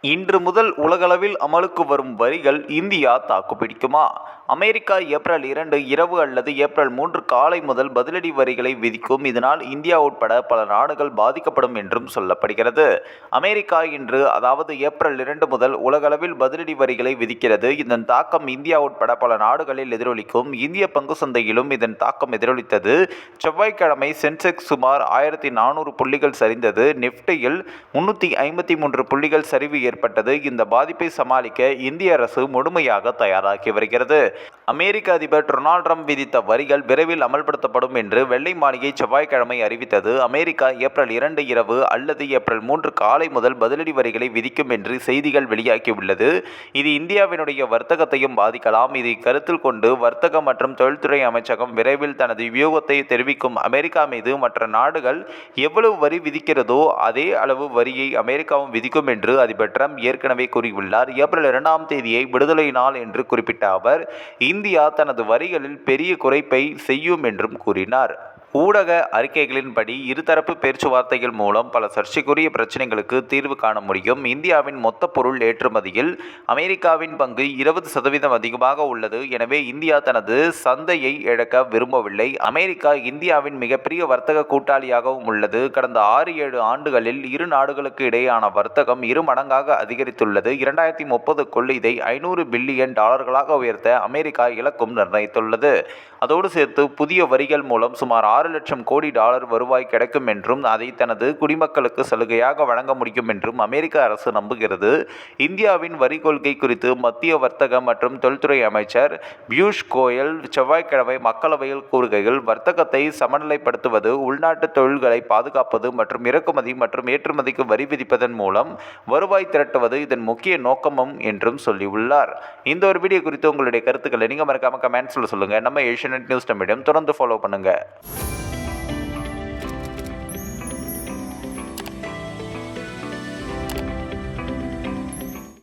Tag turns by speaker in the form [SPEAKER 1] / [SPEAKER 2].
[SPEAKER 1] இன்று முதல் உலகளவில் அமலுக்கு வரும் வரிகள் இந்தியா தாக்குப்பிடிக்குமா? அமெரிக்கா ஏப்ரல் இரண்டு இரவு அல்லது ஏப்ரல் மூன்று காலை முதல் பதிலடி வரிகளை விதிக்கும். இதனால் இந்தியா உட்பட பல நாடுகள் பாதிக்கப்படும் என்றும் சொல்லப்படுகிறது. அமெரிக்கா இன்று அதாவது ஏப்ரல் இரண்டு முதல் உலகளவில் பதிலடி வரிகளை விதிக்கிறது. இதன் தாக்கம் இந்தியா உட்பட பல நாடுகளில் எதிரொலிக்கும். இந்திய பங்கு சந்தையிலும் இதன் தாக்கம் எதிரொலித்தது. செவ்வாய்க்கிழமை சென்செக்ஸ் சுமார் ஆயிரத்தி நானூறு புள்ளிகள் சரிந்தது. நிப்டியில் முன்னூற்றி ஐம்பத்தி மூன்று புள்ளிகள் சரிவு ஏற்பட்டது. இந்த பாதிப்பை சமாளிக்க இந்திய அரசு முழுமையாக தயாராகி வருகிறது. அமெரிக்க அதிபர் டொனால்ட் ட்ரம்ப் விதித்த வரிகள் விரைவில் அமல்படுத்தப்படும் என்று வெள்ளை மாளிகை செவ்வாய்க்கிழமை அறிவித்தது. அமெரிக்கா ஏப்ரல் இரண்டு இரவு அல்லது ஏப்ரல் மூன்று காலை முதல் பதிலடி வரிகளை விதிக்கும் என்று செய்திகள் வெளியாகியுள்ளது. இது இந்தியாவினுடைய வர்த்தகத்தையும் பாதிக்கலாம். இதை கருத்தில் கொண்டு வர்த்தக மற்றும் தொழில்துறை அமைச்சகம் விரைவில் தனது வியூகத்தை தெரிவிக்கும். அமெரிக்கா மீது மற்ற நாடுகள் எவ்வளவு வரி விதிக்கிறதோ அதே அளவு வரியை அமெரிக்காவும் விதிக்கும் என்று அதிபர் ட்ரம்ப் ஏற்கனவே கூறியுள்ளார். ஏப்ரல் இரண்டாம் தேதியை விடுதலை நாள் என்று குறிப்பிட்ட அவர் இந்தியா தனது வரிகளில் பெரிய குறைப்பை செய்யும் என்றும் கூறினார். ஊடக அறிக்கைகளின்படி இருதரப்பு பேச்சுவார்த்தைகள் மூலம் பல சர்ச்சைக்குரிய பிரச்சனைகளுக்கு தீர்வு காண முடியும். இந்தியாவின் மொத்த பொருள் ஏற்றுமதியில் அமெரிக்காவின் பங்கு இருபது சதவீதம் அதிகமாக உள்ளது. எனவே இந்தியா தனது சந்தையை இழக்க விரும்பவில்லை. அமெரிக்கா இந்தியாவின் மிகப்பெரிய வர்த்தக கூட்டாளியாகவும் உள்ளது. கடந்த ஆறு ஏழு ஆண்டுகளில் இரு நாடுகளுக்கு இடையேயான வர்த்தகம் இரு மடங்காக அதிகரித்துள்ளது. இரண்டாயிரத்தி முப்பதுக்குள் இதை ஐநூறு பில்லியன் டாலர்களாக உயர்த்த அமெரிக்கா இலக்கும் நிர்ணயித்துள்ளது. அதோடு சேர்த்து புதிய வரிகள் மூலம் சுமார் ஆறு லட்சம் கோடி டாலர் வருவாய் கிடைக்கும் என்றும் அதை தனது குடிமக்களுக்கு சலுகையாக வழங்க முடியும் என்றும் அமெரிக்க அரசு நம்புகிறது. இந்தியாவின் வரி கொள்கை குறித்து மத்திய வர்த்தக மற்றும் தொழில்துறை அமைச்சர் பியூஷ் கோயல் செவ்வாய்க்கிழமை மக்களவையில் கூறுகையில் வர்த்தகத்தை சமநிலைப்படுத்துவது உள்நாட்டு தொழில்களை பாதுகாப்பது மற்றும் இறக்குமதி மற்றும் ஏற்றுமதிக்கு வரி விதிப்பதன் மூலம் வருவாய் திரட்டுவது இதன் முக்கிய நோக்கமும் என்றும் சொல்லியுள்ளார். இந்த ஒரு வீடியோ குறித்து உங்களுடைய கருத்துக்களை நீங்கள் மறக்காம கமெண்ட்ஸில் சொல்லுங்கள் நம்ம ஏஷியநெட் நியூஸ் தமிழம் தொடர்ந்து ஃபாலோ பண்ணுங்கள்